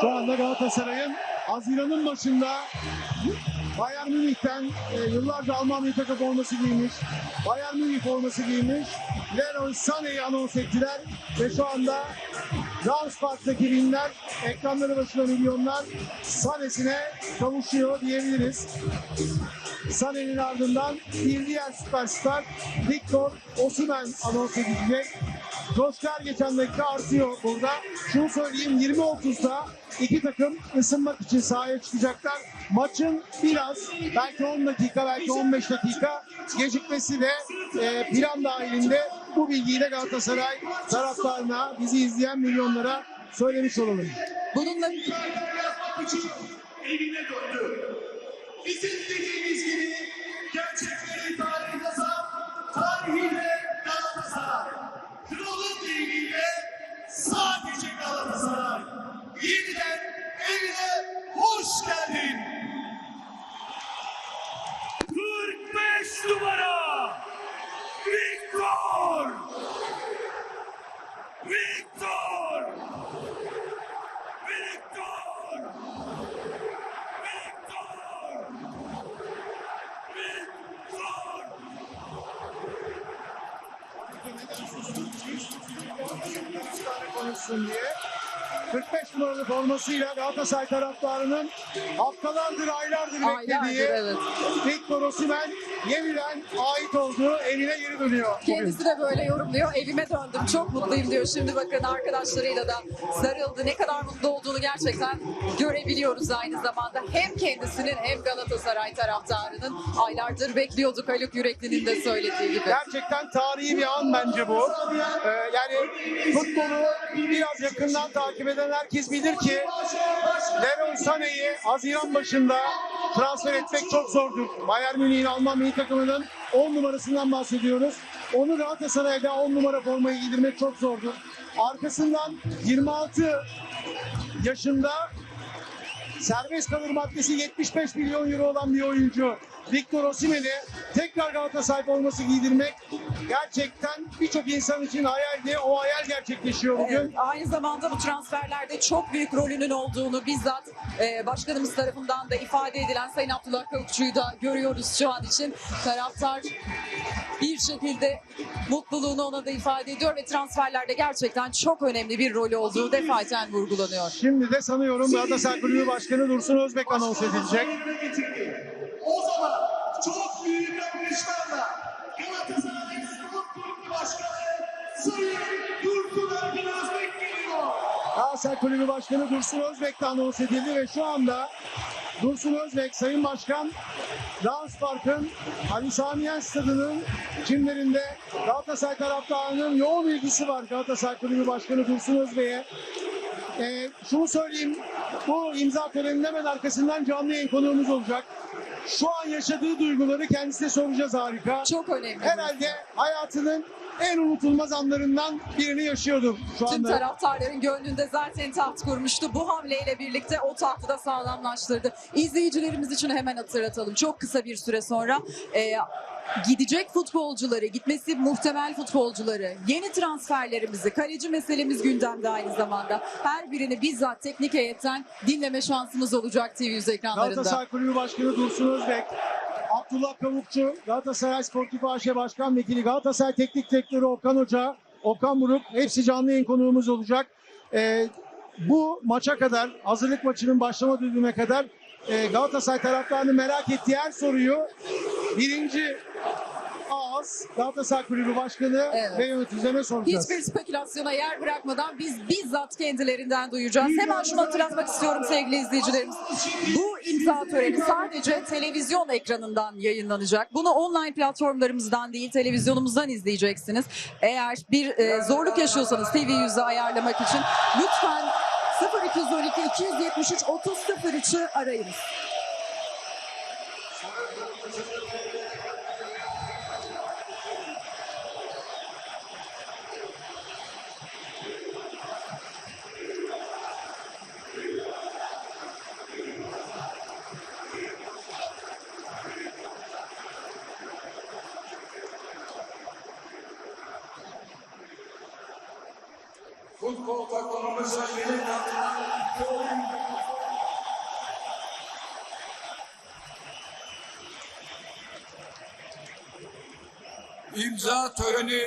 Şu anda Galatasaray'ın Haziran'ın başında Bayern Münih'ten e, yıllarca Alman milli takım forması giymiş, Bayern Münih forması giymiş, Leroy Sané'yi anons ettiler ve şu anda Rams Park'taki binler, ekranları başına milyonlar Sané'sine kavuşuyor diyebiliriz. Sané'nin ardından bir diğer süperstar Victor Osimhen anons edilecek. Coşkar geçen dakika artıyor burada. Şunu söyleyeyim 20.30'da iki takım ısınmak için sahaya çıkacaklar. Maçın biraz belki 10 dakika belki 15 dakika gecikmesi de e, plan dahilinde bu bilgiyi de Galatasaray taraftarına bizi izleyen milyonlara söylemiş olalım. Bununla evine döndü. Bizim dediğimiz gibi gerçekleri Yeniden evine hoş geldin. 45 numara Victor! Victor! Victor! Victor! Victor! konuşsun diye 45 numaralı formasıyla Galatasaray taraftarının haftalardır, aylardır aylardır beklediği evet. Victor Osimhen yeniden ait olduğu evine geri dönüyor. Kendisi de böyle yorumluyor. Evime döndüm. Çok mutluyum diyor. Şimdi bakın arkadaşlarıyla da sarıldı. Ne kadar mutlu olduğunu gerçekten görebiliyoruz aynı zamanda. Hem kendisinin hem Galatasaray taraftarının aylardır bekliyorduk Haluk Yürekli'nin de söylediği gibi. Gerçekten tarihi bir an bence bu. Ee, yani futbolu biraz yakından takip eden herkes bilir ki Leroy Sané'yi Haziran başında transfer etmek çok zordur. Bayern Münih'in Alman milli takımının 10 numarasından bahsediyoruz. Onu Galatasaray'da 10 numara formayı giydirmek çok zordur. Arkasından 26 yaşında serbest kalır maddesi 75 milyon euro olan bir oyuncu Victor Osimhen'i tekrar Galatasaray forması giydirmek gerçekten birçok insan için hayaldi. O hayal gerçekleşiyor bugün. Evet, aynı zamanda bu transferlerde çok büyük rolünün olduğunu bizzat e, başkanımız tarafından da ifade edilen Sayın Abdullah Kavukçu'yu da görüyoruz şu an için. Taraftar bir şekilde mutluluğunu ona da ifade ediyor ve transferlerde gerçekten çok önemli bir rolü olduğu defaten vurgulanıyor. Şimdi de sanıyorum Galatasaray Kulübü Başkanı Dursun Özbek anons edilecek. O zaman çok büyük alkışlarla Galatasaray'ın spor kulübü başkanı Sayın Dursun Ergin Özbek geliyor. Galatasaray Kulübü Başkanı Dursun Özbek de anons edildi ve şu anda Dursun Özbek, Sayın Başkan, Rams Park'ın Ali Sami Stadı'nın çimlerinde Galatasaray taraftarının yoğun ilgisi var Galatasaray Kulübü Başkanı Dursun Özbek'e. Ee, şunu söyleyeyim, bu imza töreninin hemen arkasından canlı yayın konuğumuz olacak. Şu an yaşadığı duyguları kendisine soracağız harika. Çok önemli. Herhalde hayatının en unutulmaz anlarından birini yaşıyordur şu Tüm anda. taraftarların gönlünde zaten taht kurmuştu. Bu hamleyle birlikte o tahtı da sağlamlaştırdı. İzleyicilerimiz için hemen hatırlatalım. Çok kısa bir süre sonra e, gidecek futbolcuları, gitmesi muhtemel futbolcuları, yeni transferlerimizi, kaleci meselemiz gündemde aynı zamanda. Her birini bizzat teknik heyetten dinleme şansımız olacak TV ekranlarında. Galatasaray Kulübü Başkanı Dursun Özbek, Abdullah Kavukçu, Galatasaray Sportif AŞ Başkan Vekili, Galatasaray Teknik Direktörü Okan Hoca, Okan Buruk hepsi canlı yayın konuğumuz olacak. Ee, bu maça kadar, hazırlık maçının başlama düdüğüne kadar e, Galatasaray taraftarının merak ettiği her soruyu birinci ağız Galatasaray Kulübü Başkanı Evet. ve yöneticilerine soracağız. Hiçbir spekülasyona yer bırakmadan biz bizzat kendilerinden duyacağız. Hemen şunu hatırlatmak istiyorum sevgili izleyicilerimiz. Bu imza töreni sadece televizyon ekranından yayınlanacak. Bunu online platformlarımızdan değil televizyonumuzdan izleyeceksiniz. Eğer bir e, zorluk yaşıyorsanız TV yüzü ayarlamak için lütfen 0212 273 3003'ü arayınız. Futbol takımımıza yeni katılan iki oyuncu imza töreni.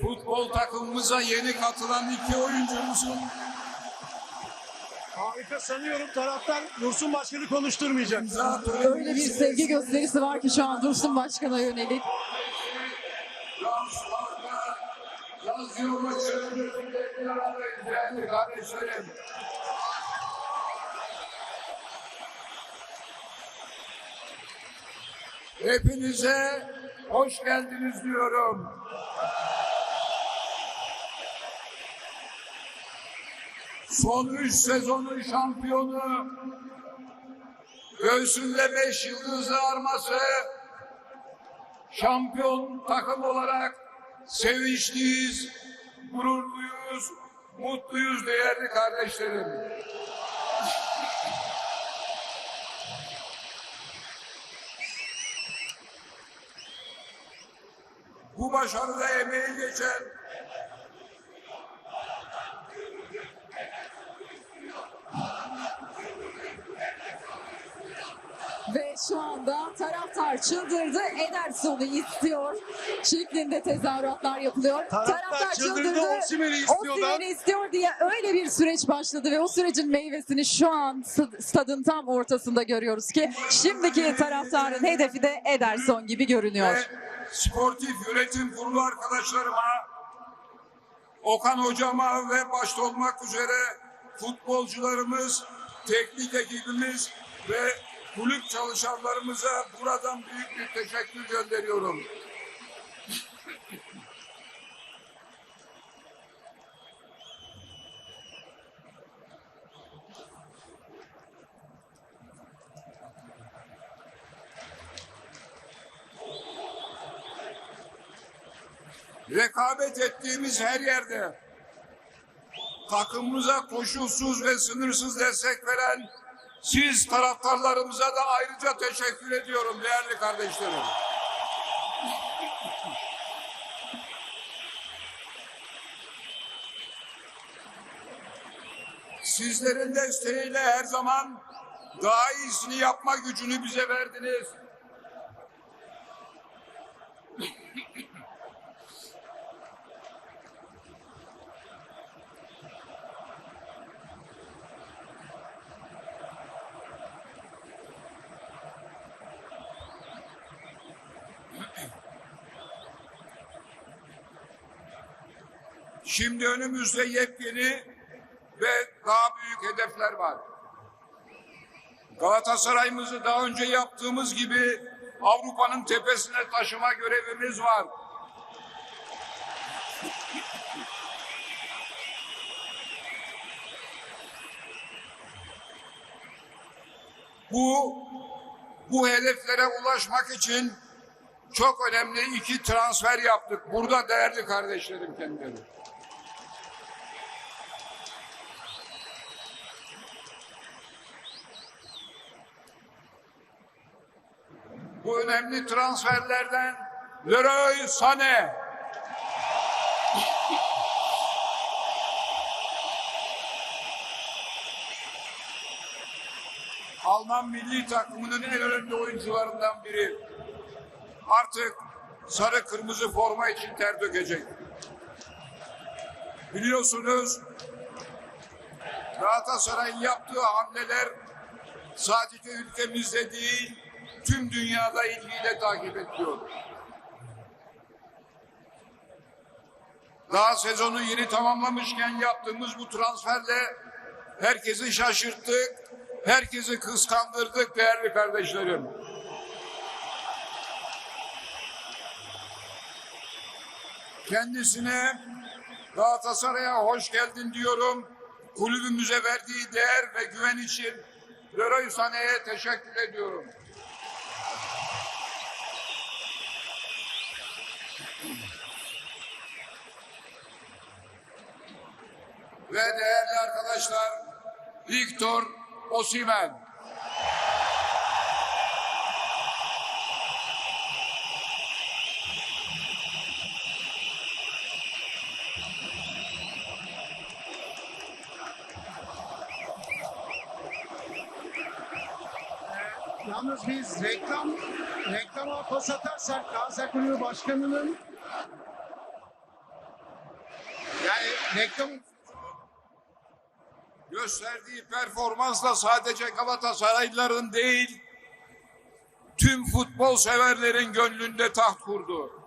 Futbol takımımıza yeni katılan iki oyuncumuzun sanıyorum taraftar Dursun Başkan'ı konuşturmayacak. Öyle bir sevgi gösterisi var ki şu an Dursun Başkan'a yönelik. Hepinize hoş geldiniz diyorum. Son üç sezonun şampiyonu, göğsünde beş yıldızlı arması, şampiyon takım olarak sevinçliyiz, gururluyuz, mutluyuz değerli kardeşlerim. Bu başarıda emeği geçen Ve şu anda taraftar çıldırdı, Ederson'u istiyor şeklinde tezahüratlar yapılıyor. Taraftar çıldırdı, Osimhen'i istiyorlar. Osimhen'i istiyor diye öyle bir süreç başladı ve o sürecin meyvesini şu an st- stadın tam ortasında görüyoruz ki şimdiki taraftarın hedefi de Ederson gibi görünüyor. ve sportif yönetim kurulu arkadaşlarıma, Okan hocama ve başta olmak üzere futbolcularımız, teknik ekibimiz ve kulüp çalışanlarımıza buradan büyük bir teşekkür gönderiyorum. rekabet ettiğimiz her yerde takımımıza koşulsuz ve sınırsız destek veren siz taraftarlarımıza da ayrıca teşekkür ediyorum değerli kardeşlerim. Sizlerin desteğiyle her zaman daha iyisini yapma gücünü bize verdiniz. Şimdi önümüzde yepyeni ve daha büyük hedefler var. Galatasaray'ımızı daha önce yaptığımız gibi Avrupa'nın tepesine taşıma görevimiz var. Bu bu hedeflere ulaşmak için çok önemli iki transfer yaptık. Burada değerli kardeşlerim kendileri. Bu önemli transferlerden Leroy Sané. Alman milli takımının en önemli oyuncularından biri. Artık sarı kırmızı forma için ter dökecek. Biliyorsunuz Galatasaray'ın yaptığı hamleler sadece ülkemizde değil tüm dünyada ilgiyle takip ediliyor. Daha sezonu yeni tamamlamışken yaptığımız bu transferle herkesi şaşırttık, herkesi kıskandırdık değerli kardeşlerim. Kendisine Galatasaray'a hoş geldin diyorum. Kulübümüze verdiği değer ve güven için Leroy Sané'ye teşekkür ediyorum. ve değerli arkadaşlar Victor Osimen. Yalnız biz reklam reklama pas atarsak Galatasaray Kulübü Başkanı'nın yani reklam gösterdiği performansla sadece Galatasaraylıların değil, tüm futbol severlerin gönlünde taht kurdu.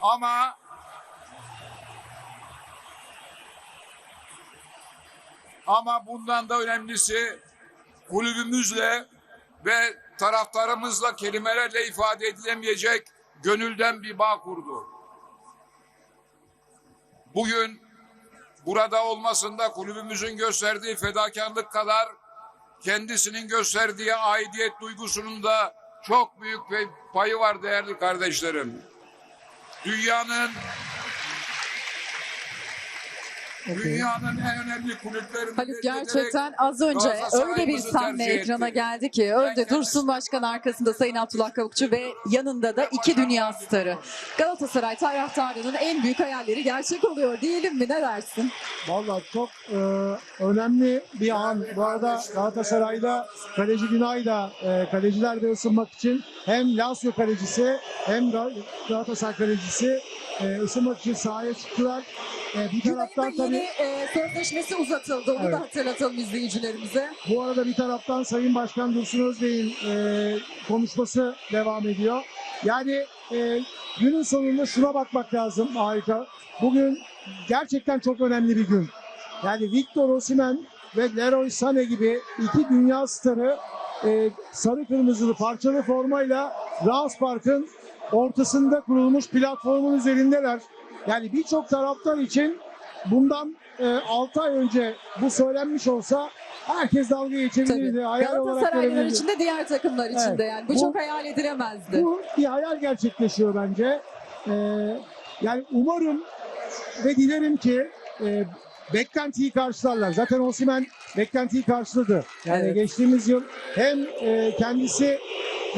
Ama ama bundan da önemlisi kulübümüzle ve taraftarımızla kelimelerle ifade edilemeyecek gönülden bir bağ kurdu. Bugün burada olmasında kulübümüzün gösterdiği fedakarlık kadar kendisinin gösterdiği aidiyet duygusunun da çok büyük bir payı var değerli kardeşlerim. Dünyanın Dünyanın en önemli kulüplerinden Haluk gerçekten az önce öyle bir sahne ekrana geldi ki önde Dursun Başkan arkasında Sayın Abdullah Kavukçu ve yanında da iki dünya starı. Galatasaray taraftarının en büyük hayalleri gerçek oluyor diyelim mi ne dersin? Vallahi çok e, önemli bir an. Bu arada Galatasaray'da kaleci Günay da e, kaleciler de ısınmak için hem Lazio kalecisi hem Ga- Galatasaray kalecisi e, ısınmak için sahaya çıktılar. E, bir taraftan tabii yeni e, sözleşmesi uzatıldı. Onu Evet. da hatırlatalım izleyicilerimize. Bu arada bir taraftan Sayın Başkan Dursun Özbey'in e, konuşması devam ediyor. Yani e, günün sonunda şuna bakmak lazım harika. Bugün gerçekten çok önemli bir gün. Yani Victor Osimhen ve Leroy Sané gibi iki dünya starı e, sarı kırmızılı parçalı formayla Rams Park'ın ortasında kurulmuş platformun üzerindeler. Yani birçok taraftar için bundan 6 ay önce bu söylenmiş olsa herkes dalga geçebilirdi. Hayal olarak Galatasaraylılar görebilirdi. için de diğer takımlar için Evet. de yani. Bu, Bu- çok hayal edilemezdi. Bu bir hayal gerçekleşiyor bence. Ee, yani umarım ve dilerim ki e, beklentiyi karşılarlar. Zaten Osimhen beklentiyi karşıladı. Yani Evet. geçtiğimiz yıl hem e, kendisi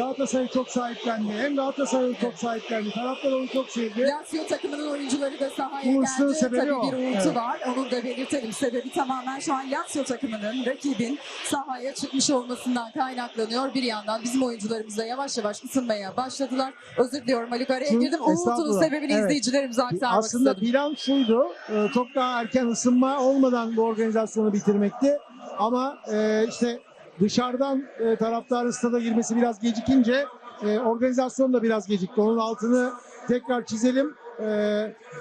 Galatasaray'ı çok sahiplendi hem Galatasaray'ı çok sahiplendi. Taraftar onu çok sevdi. Lazio takımının oyuncuları da sahaya ısının geldi. sebebi Tabii o. bir uğultu Evet. var. Onu da belirtelim. Sebebi tamamen şu an Lazio takımının, rakibin sahaya çıkmış olmasından kaynaklanıyor. Bir yandan bizim oyuncularımız da yavaş yavaş ısınmaya başladılar. Özür diliyorum Haluk araya Çünkü- girdim. Uğultunun sebebini Evet. izleyicilerimize aktarmak Aslında istedim. plan şuydu. e, Çok daha erken ısınma olmadan bu organizasyonu bitirmekti. Ama e, işte dışarıdan e, taraftarın stada girmesi biraz gecikince e, organizasyon da biraz gecikti. Onun altını tekrar çizelim. E,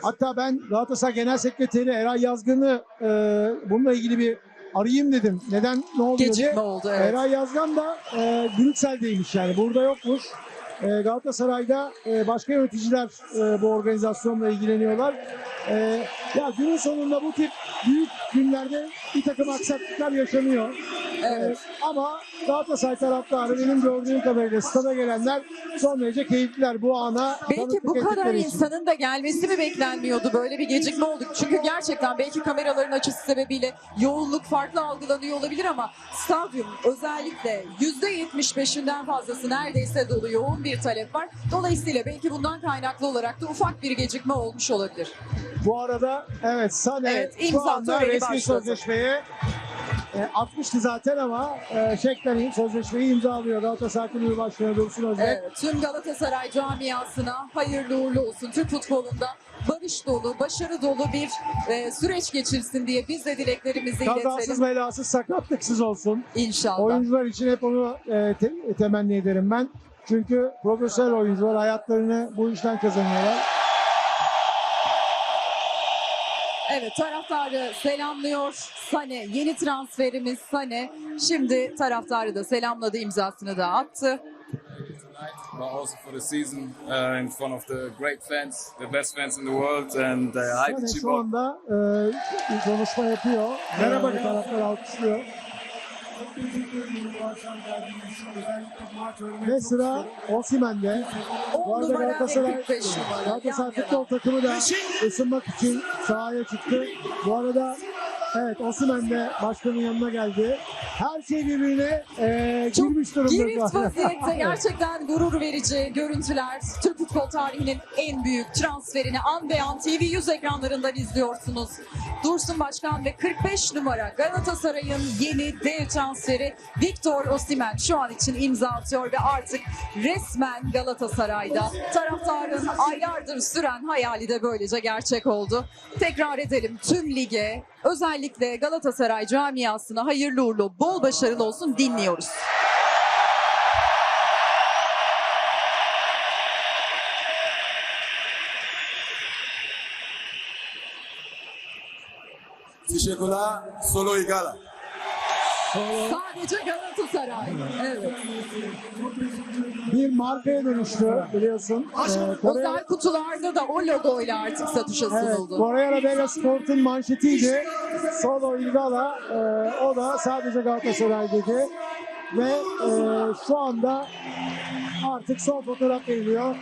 hatta ben Galatasaray Genel Sekreteri Eray Yazgan'ı e, bununla ilgili bir arayayım dedim. Neden ne diye. Gecikme oldu evet. Eray Yazgan da e, Brüksel'deymiş yani burada yokmuş. E, Galatasaray'da e, başka yöneticiler e, bu organizasyonla ilgileniyorlar. E, ya günün sonunda bu tip büyük günlerde bir takım aksaklıklar yaşanıyor. Evet. Ama Galatasaray taraftarı benim gördüğüm kadarıyla stada gelenler son derece keyifliler bu ana. Belki bu kadar için. insanın da gelmesi mi beklenmiyordu? Böyle bir gecikme oldu. Çünkü gerçekten belki kameraların açısı sebebiyle yoğunluk farklı algılanıyor olabilir ama stadyum özellikle %75'inden fazlası neredeyse dolu yoğun bir talep var. Dolayısıyla belki bundan kaynaklı olarak da ufak bir gecikme olmuş olabilir. Bu arada evet Sane Evet, şu anda resmi sözleşmeye e, atmıştı zaten ama e, Şeklen sözleşmeyi imzalıyor. Galatasaray Kulübü Başkanı Dursun Özbek. Evet, tüm Galatasaray camiasına hayırlı uğurlu olsun. Türk futbolunda barış dolu, başarı dolu bir e, süreç geçirsin diye biz de dileklerimizi Kazasız iletelim. belasız sakatlıksız olsun. İnşallah. Oyuncular için hep onu e, te- temenni ederim ben. Çünkü profesyonel oyuncular hayatlarını bu işten kazanıyorlar. Evet taraftarı selamlıyor Sane. Yeni transferimiz Sane. Şimdi taraftarı da selamladı imzasını da attı. but also for the season uh, in front of the great fans, the best fans in the world, and uh, I Sane keep şu anda e, konuşma yapıyor. Merhaba taraftar alkışlıyor. Ve sıra Osimhen'de. Bu 10 arada numara ve Galatasaray, 45 numara. Galatasaray Yan yana. futbol takımı da ısınmak için sahaya çıktı. Bu arada Evet Osimhen de başkanın yanına geldi. Her şey birbirine e, Çok girmiş durumda. Girift vaziyette gerçekten gurur verici görüntüler. Türk futbol tarihinin en büyük transferini an be an TV 100 ekranlarından izliyorsunuz. Dursun Başkan ve 45 numara Galatasaray'ın yeni dev transferi Victor Osimhen şu an için imza atıyor ve artık resmen Galatasaray'da. Taraftarın aylardır süren hayali de böylece gerçek oldu. Tekrar edelim tüm lige özellikle Galatasaray camiasına hayırlı uğurlu bol başarılı olsun dinliyoruz. Fişekula solo igala. Sadece Galatasaray. Evet. Bir markaya dönüştü biliyorsun. E, Kore, Özel kutularda da o logoyla artık satışa evet, sunuldu. Korea Arabella Sport'un manşetiydi. Solo Ilgala e, o da sadece Galatasaray dedi. Ve e, şu anda artık son fotoğraf veriliyor.